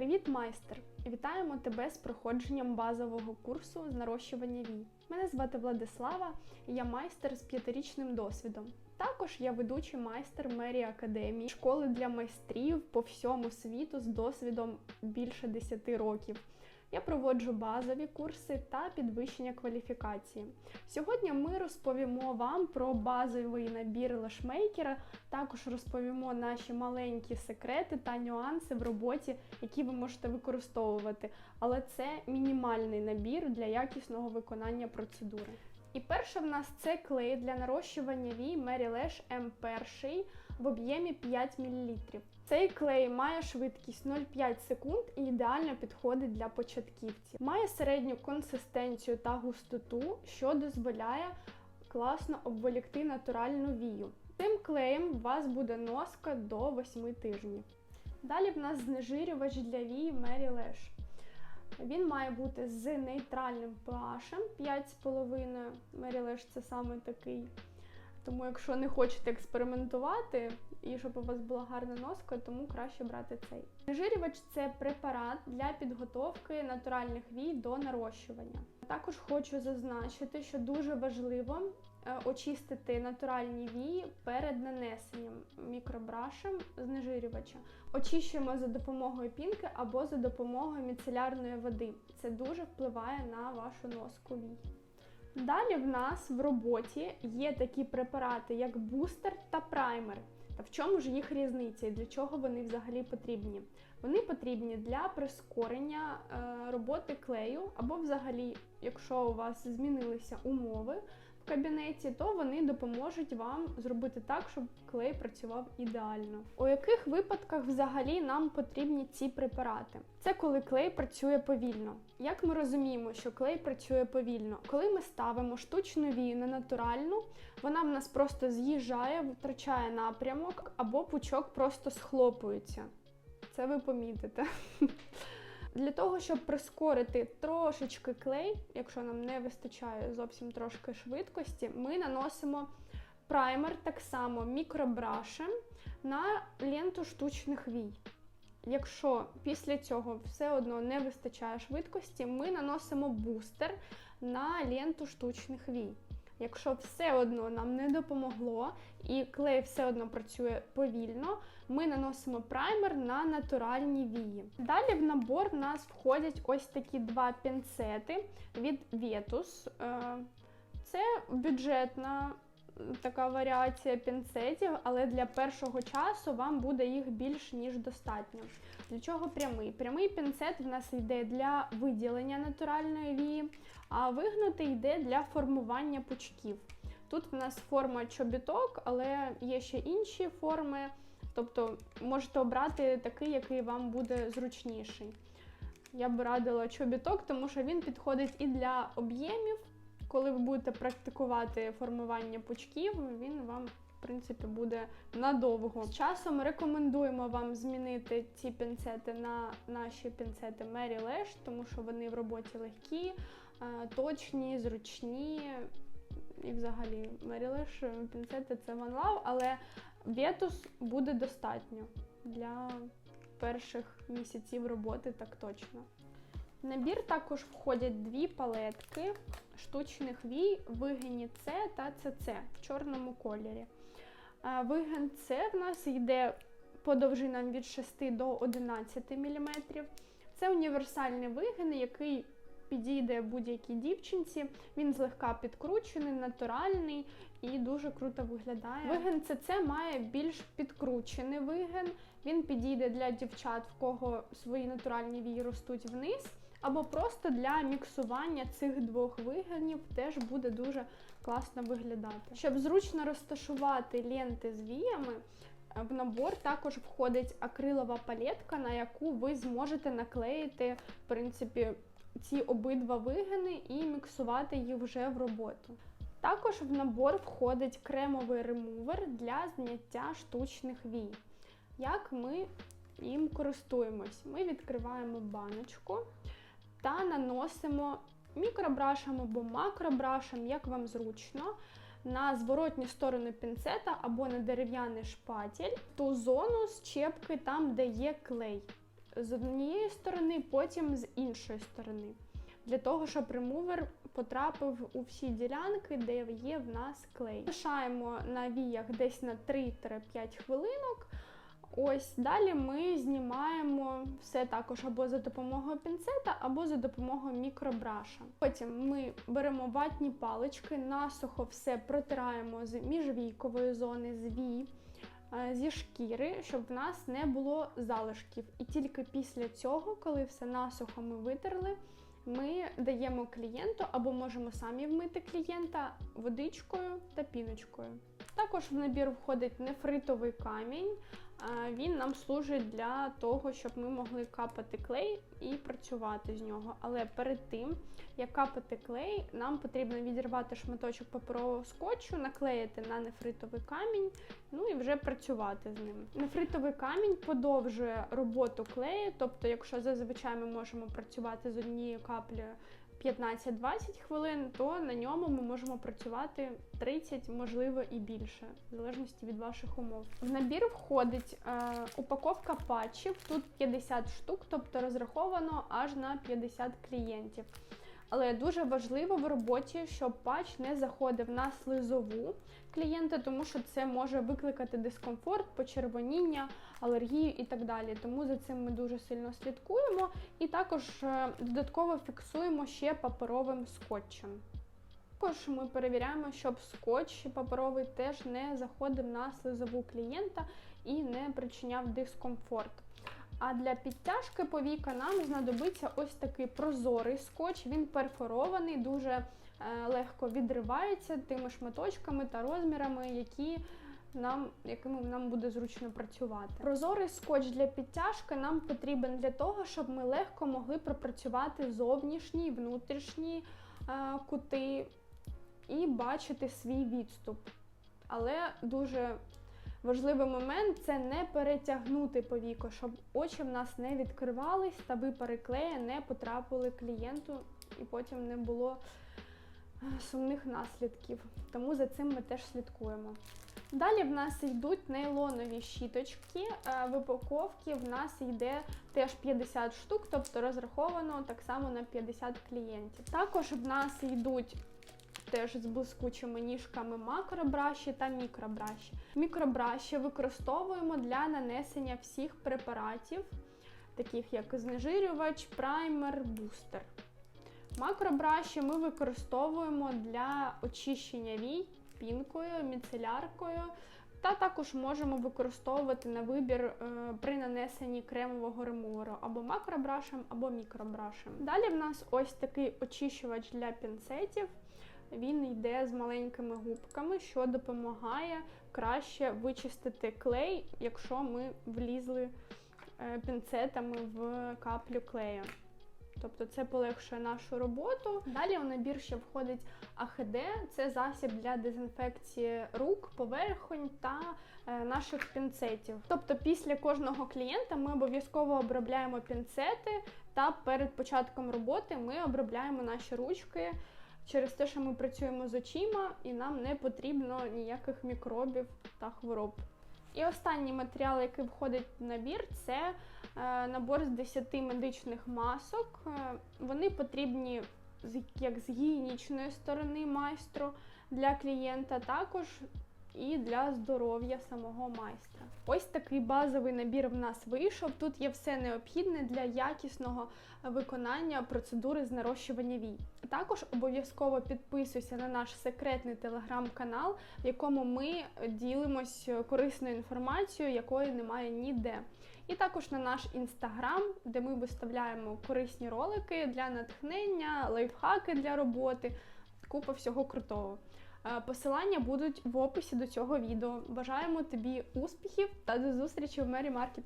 Привіт, майстер! Вітаємо тебе з проходженням базового курсу з нарощування вій. Мене звати Владислава, і я майстер з п'ятирічним досвідом. Також я ведучий майстер мерії академії, школи для майстрів по всьому світу з досвідом більше 10 років. Я проводжу базові курси та підвищення кваліфікації. Сьогодні ми розповімо вам про базовий набір лашмейкера, також розповімо наші маленькі секрети та нюанси в роботі, які ви можете використовувати. Але це мінімальний набір для якісного виконання процедури. І перше в нас це клей для нарощування вій Mary Lash M1 в об'ємі 5 мл. Цей клей має швидкість 0,5 секунд і ідеально підходить для початківців. Має середню консистенцію та густоту, що дозволяє класно обволікти натуральну вію. Цим клеєм у вас буде носка до 8 тижнів. Далі в нас знежирювач для вій Mary Lash. Він має бути з нейтральним pH 5,5. Mary Lash це саме такий. Тому, якщо не хочете експериментувати і щоб у вас була гарна носка, тому краще брати цей. Знежирювач це препарат для підготовки натуральних вій до нарощування. Також хочу зазначити, що дуже важливо е, очистити натуральні вії перед нанесенням мікробрашем знежирювача. Очищуємо за допомогою пінки або за допомогою міцелярної води. Це дуже впливає на вашу носку вій. Далі в нас в роботі є такі препарати, як бустер та праймер. Та в чому ж їх різниця і для чого вони взагалі потрібні? Вони потрібні для прискорення е, роботи клею, або взагалі, якщо у вас змінилися умови кабінеті, то вони допоможуть вам зробити так, щоб клей працював ідеально. У яких випадках взагалі нам потрібні ці препарати? Це коли клей працює повільно. Як ми розуміємо, що клей працює повільно? Коли ми ставимо штучну вію на натуральну, вона в нас просто з'їжджає, втрачає напрямок, або пучок просто схлопується. Це ви помітите. Для того, щоб прискорити трошечки клей, якщо нам не вистачає зовсім трошки швидкості, ми наносимо праймер так само мікробрашем на ленту штучних вій. Якщо після цього все одно не вистачає швидкості, ми наносимо бустер на ленту штучних вій. Якщо все одно нам не допомогло і клей все одно працює повільно, ми наносимо праймер на натуральні вії. Далі в набор в нас входять ось такі два пінцети від Vetus. Е, Це бюджетна така варіація пінцетів, але для першого часу вам буде їх більш ніж достатньо. Для чого прямий? Прямий пінцет в нас йде для виділення натуральної вії, а вигнутий йде для формування пучків. Тут в нас форма чобіток, але є ще інші форми. Тобто можете обрати такий, який вам буде зручніший. Я б радила чобіток, тому що він підходить і для об'ємів. Коли ви будете практикувати формування пучків, він вам, в принципі, буде надовго. З часом рекомендуємо вам змінити ці пінцети на наші пінцети Mary Lash, тому що вони в роботі легкі, точні, зручні. І взагалі Mary Lash пінцети це One Love, але Vetus буде достатньо для перших місяців роботи, так точно. Набір також входять дві палетки штучних вій вигині С та ЦЦ в чорному кольорі. Вигин С в нас йде по довжинам від 6 до 11 мм. Це універсальний вигин, який підійде будь-якій дівчинці. Він злегка підкручений, натуральний і дуже круто виглядає. Вигин ЦЦ має більш підкручений вигин. Він підійде для дівчат, в кого свої натуральні вії ростуть вниз. Або просто для міксування цих двох вигинів теж буде дуже класно виглядати. Щоб зручно розташувати ленти з віями, в набор також входить акрилова палетка, на яку ви зможете наклеїти, в принципі, ці обидва вигини і міксувати їх вже в роботу. Також в набор входить кремовий ремувер для зняття штучних вій. Як ми їм користуємось? Ми відкриваємо баночку та наносимо мікробрашем або макробрашем, як вам зручно, на зворотні сторони пінцета або на дерев'яний шпатель ту зону щепки там, де є клей. з однієї сторони, потім з іншої сторони. Для того, щоб ремувер потрапив у всі ділянки, де є в нас клей. Лишаємо на віях десь на 3-5 хвилинок. Ось далі ми знімаємо все також або за допомогою пінцета, або за допомогою мікробраша. Потім ми беремо ватні палички, насухо все протираємо з міжвійкової зони, з вій, е, зі шкіри, щоб в нас не було залишків. І тільки після цього, коли все насухо ми витерли, ми даємо клієнту або можемо самі вмити клієнта водичкою та піночкою. Також в набір входить нефритовий камінь. Він нам служить для того, щоб ми могли капати клей і працювати з нього. Але перед тим, як капати клей, нам потрібно відірвати шматочок паперового скотчу, наклеїти на нефритовий камінь, ну і вже працювати з ним. Нефритовий камінь подовжує роботу клею, тобто, якщо зазвичай ми можемо працювати з однією каплею 15-20 хвилин, то на ньому ми можемо працювати 30, можливо, і більше, в залежності від ваших умов. В набір входить е, упаковка патчів, тут 50 штук, тобто розраховано аж на 50 клієнтів. Але дуже важливо в роботі, щоб патч не заходив на слизову клієнта, тому що це може викликати дискомфорт, почервоніння, алергію і так далі. Тому за цим ми дуже сильно слідкуємо і також е, додатково фіксуємо ще паперовим скотчем. Також ми перевіряємо, щоб скотч паперовий теж не заходив на слизову клієнта і не причиняв дискомфорт. А для підтяжки повіка нам знадобиться ось такий прозорий скотч. Він перфорований, дуже е, легко відривається тими шматочками та розмірами, які нам, якими нам буде зручно працювати. Прозорий скотч для підтяжки нам потрібен для того, щоб ми легко могли пропрацювати зовнішні, і внутрішні е, кути і бачити свій відступ. Але дуже Важливий момент це не перетягнути повіко, щоб очі в нас не відкривались та випари клея не потрапили клієнту і потім не було е, сумних наслідків. Тому за цим ми теж слідкуємо. Далі в нас йдуть нейлонові щіточки. Е, в упаковці в нас йде теж 50 штук, тобто розраховано так само на 50 клієнтів. Також в нас йдуть теж з блискучими ніжками макробраші та мікробраші. Мікробраші використовуємо для нанесення всіх препаратів, таких як знежирювач, праймер, бустер. Макробраші ми використовуємо для очищення вій пінкою, міцеляркою, та також можемо використовувати на вибір е, при нанесенні кремового ремуверу або макробрашем, або мікробрашем. Далі в нас ось такий очищувач для пінцетів. Він йде з маленькими губками, що допомагає краще вичистити клей, якщо ми влізли е, пінцетами в каплю клею. Тобто це полегшує нашу роботу. Далі у набір ще входить АХД, це засіб для дезінфекції рук, поверхонь та е, наших пінцетів. Тобто, після кожного клієнта ми обов'язково обробляємо пінцети, та перед початком роботи ми обробляємо наші ручки через те, що ми працюємо з очима, і нам не потрібно ніяких мікробів та хвороб. І останній матеріал, який входить в набір, це е, набор з 10 медичних масок. Е, вони потрібні як з гігієнічної сторони майстру для клієнта, також і для здоров'я самого майстра. Ось такий базовий набір в нас вийшов. Тут є все необхідне для якісного виконання процедури з нарощування вій. Також обов'язково підписуйся на наш секретний телеграм-канал, в якому ми ділимось корисною інформацією, якої немає ніде. І також на наш інстаграм, де ми виставляємо корисні ролики для натхнення, лайфхаки для роботи, купа всього крутого. Е, посилання будуть в описі до цього відео. Бажаємо тобі успіхів та до зустрічі в Мері Маркет.